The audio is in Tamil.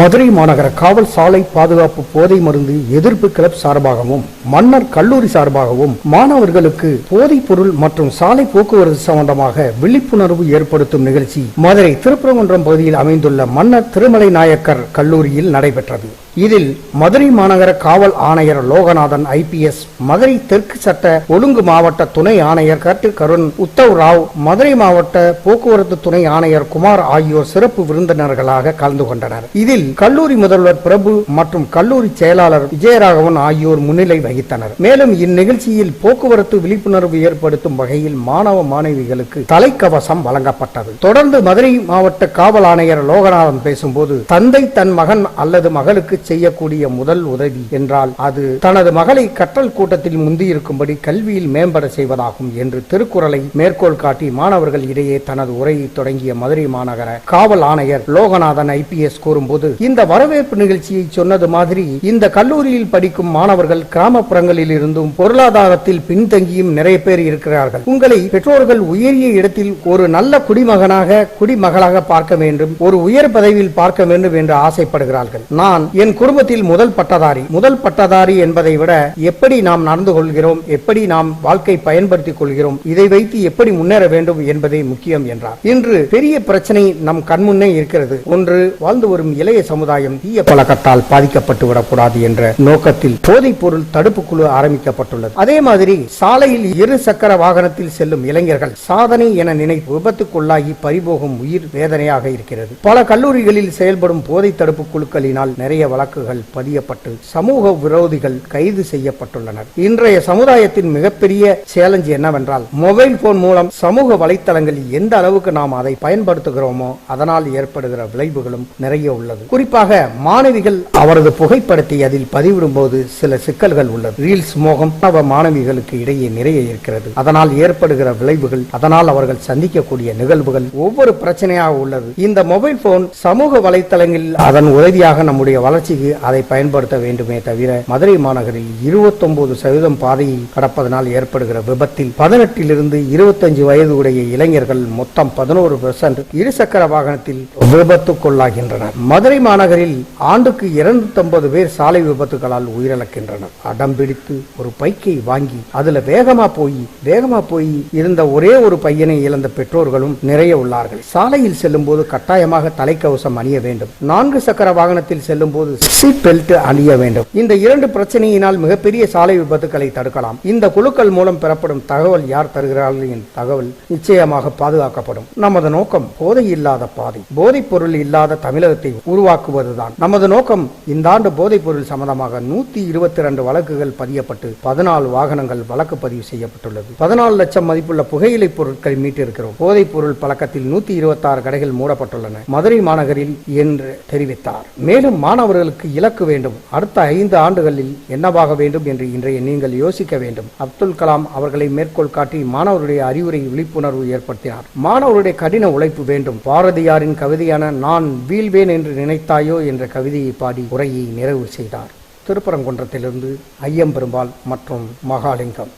மதுரை மாநகர காவல் சாலை பாதுகாப்பு போதை மருந்து எதிர்ப்பு கிளப் சார்பாகவும் மன்னர் கல்லூரி சார்பாகவும் மாணவர்களுக்கு போதைப் பொருள் மற்றும் சாலை போக்குவரத்து சம்பந்தமாக விழிப்புணர்வு ஏற்படுத்தும் நிகழ்ச்சி மதுரை திருப்பரங்குன்றம் பகுதியில் அமைந்துள்ள மன்னர் திருமலை நாயக்கர் கல்லூரியில் நடைபெற்றது. இதில் மதுரை மாநகர காவல் ஆணையர் லோகநாதன் ஐபிஎஸ் மதுரை தெற்கு சட்ட ஒழுங்கு மாவட்ட துணை ஆணையர் கட்டு கருண் உத்தவ் ராவ் மதுரை மாவட்ட போக்குவரத்து துணை ஆணையர் குமார் ஆகியோர் சிறப்பு விருந்தினர்களாக கலந்து கொண்டனர். இதில் கல்லூரி முதல்வர் பிரபு மற்றும் கல்லூரி செயலாளர் விஜயராகவன் ஆகியோர் முன்னிலை வகித்தனர். மேலும் இந்நிகழ்ச்சியில் போக்குவரத்து விழிப்புணர்வு ஏற்படுத்தும் வகையில் மாணவ மாணவிகளுக்கு தலைக்கவசம் வழங்கப்பட்டது. தொடர்ந்து மதுரை மாவட்ட காவல் ஆணையர் லோகநாதன் பேசும்போது தந்தை தன் மகன் அல்லது மகளுக்கு செய்யக்கூடிய முதல் உதவி என்றால் அது தனது மகளை கற்றல் கூட்டத்தில் முந்தியிருக்கும்படி கல்வியில் மேம்பட செய்வதாகும் என்று திருக்குறளை மேற்கோள் காட்டி மாணவர்கள் இடையே தனது உரையை தொடங்கிய மதுரை மாநகர காவல் ஆணையர் லோகநாதன் ஐபிஎஸ் கூறும்போது இந்த வரவேற்பு நிகழ்ச்சியை சொன்னது மாதிரி இந்த கல்லூரியில் படிக்கும் மாணவர்கள் கிராமப்புறங்களில் இருந்தும் பொருளாதாரத்தில் பின்தங்கியும் நிறைய பேர் இருக்கிறார்கள். உங்களை பெற்றோர்கள் உயரிய இடத்தில் ஒரு நல்ல குடிமகனாக குடிமகளாக பார்க்க வேண்டும் ஒரு உயர் பதவியில் பார்க்க வேண்டும் என்று ஆசைப்படுகிறார்கள். நான் என் குடும்பத்தில் முதல் பட்டதாரி. முதல் பட்டதாரி என்பதை விட எப்படி நாம் நடந்து கொள்கிறோம் எப்படி நாம் வாழ்க்கை பயன்படுத்திக் கொள்கிறோம் இதை வைத்து எப்படி முன்னேற வேண்டும் என்பதே முக்கியம் என்றார். இன்று பெரிய பிரச்சனை நம் கண்முன்னே இருக்கிறது. ஒன்று வாழ்ந்து வரும் இளைய சமுதாயம் தீய பழக்கத்தால் பாதிக்கப்பட்டு விடக்கூடாது என்ற நோக்கத்தில் போதைப் பொருள் தடுப்பு குழு ஆரம்பிக்கப்பட்டுள்ளது. அதே மாதிரி சாலையில் இரு சக்கர வாகனத்தில் செல்லும் இளைஞர்கள் சாதனை என நினைத்து விபத்துக்குள்ளாகி பறிபோகும் உயிர் வேதனையாக இருக்கிறது. பல கல்லூரிகளில் செயல்படும் போதை தடுப்பு குழுக்களினால் நிறைய வழக்குகள் பதியப்பட்டு சமூக விரோதிகள் கைது செய்யப்பட்டுள்ளனர். இன்றைய சமுதாயத்தின் மிகப்பெரிய சேலஞ்ச் என்னவென்றால் மொபைல் போன் மூலம் சமூக வலைத்தளங்களில் எந்த அளவுக்கு நாம் அதை பயன்படுத்துகிறோமோ அதனால் ஏற்படுகிற விளைவுகளும் நிறைய உள்ளது. குறிப்பாக மாணவிகள் அவரது புகைப்படத்தை அதில் பதிவிடும் போது சில சிக்கல்கள் உள்ளது. ரீல்ஸ் மோகம் மாணவ மாணவிகளுக்கு இடையே நிறைய இருக்கிறது. அதனால் ஏற்படுகிற விளைவுகள் அதனால் அவர்கள் சந்திக்கக்கூடிய நிகழ்வுகள் ஒவ்வொரு பிரச்சனையாக உள்ளது. இந்த மொபைல் போன் சமூக வலைத்தளங்களில் அதன் உதவியாக நம்முடைய வளர்ச்சிக்கு அதை பயன்படுத்த வேண்டுமே தவிர மதுரை மாநகரில் 29% சதவீதம் பாதையை கடப்பதனால் ஏற்படுகிற விபத்தில் பதினெட்டிலிருந்து இருபத்தஞ்சு வயது உடைய இளைஞர்கள் மொத்தம் பதினோரு பெர்சன்ட் இருசக்கர வாகனத்தில் விபத்துக்குள்ளாகின்றனர். மதுரை மாநகரில் ஆண்டுக்கு 250 பேர் சாலை விபத்துகளால் உயிரிழக்கின்றனர். அடம் பிடித்து ஒரு பைக்கை வாங்கி அதுல வேகமா போய் வேகமா போய் இருந்த ஒரே ஒரு பையனை இழந்த பெற்றோர்களும் நிறைய உள்ளார்கள். சாலையில் செல்லும் போது கட்டாயமாக தலைக்கவசம் அணிய வேண்டும். நான்கு சக்கர வாகனத்தில் செல்லும் போது சீட் பெல்ட் அணிய வேண்டும். இந்த இரண்டு பிரச்சனையினால் மிகப்பெரிய சாலை விபத்துகளை தடுக்கலாம். இந்த குழுக்கள் மூலம் பெறப்படும் தகவல் யார் தருகிறார்கள் என் தகவல் நிச்சயமாக பாதுகாக்கப்படும். நமது நோக்கம் போதை இல்லாத பாதை. போதைப் பொருள் இல்லாத தமிழகத்தை உருவாக்குவதுதான். நமது நோக்கம் இந்த ஆண்டு போதைப்பொருள் சம்பந்தமாக நூத்தி இருபத்தி இரண்டு வழக்குகள் பதியப்பட்டு பதினாலு வாகனங்கள் வழக்கு பதிவு செய்யப்பட்டுள்ளது. பதினாலு லட்சம் மதிப்புள்ள புகையிலை பொருட்களை மீட்டிருக்கிறோம். போதைப் பொருள் பழக்கத்தில் நூத்தி இருபத்தி ஆறு கடைகள் மூடப்பட்டுள்ளன. மதுரை மாநகரில் என்று தெரிவித்தார். மேலும் மாணவர்களுக்கு இலக்கு வேண்டும். அடுத்த ஐந்து ஆண்டுகளில் என்னவாக வேண்டும் என்று இன்றைய நீங்கள் யோசிக்க வேண்டும். அப்துல் கலாம் அவர்களை மேற்கோள் காட்டி மாணவருடைய அறிவுரை விழிப்புணர்வு ஏற்படுத்தினார். மாணவருடைய கடின உழைப்பு வேண்டும். பாரதியாரின் கவிதையான நான் வீழ்வேன் என்று நினைத்தாயோ என்ற கவிதையை பாடி உரையை நிறைவு செய்தார். திருப்பரங்குன்றத்திலிருந்து ஐயம்பெருமாள் மற்றும் மகாலிங்கம்.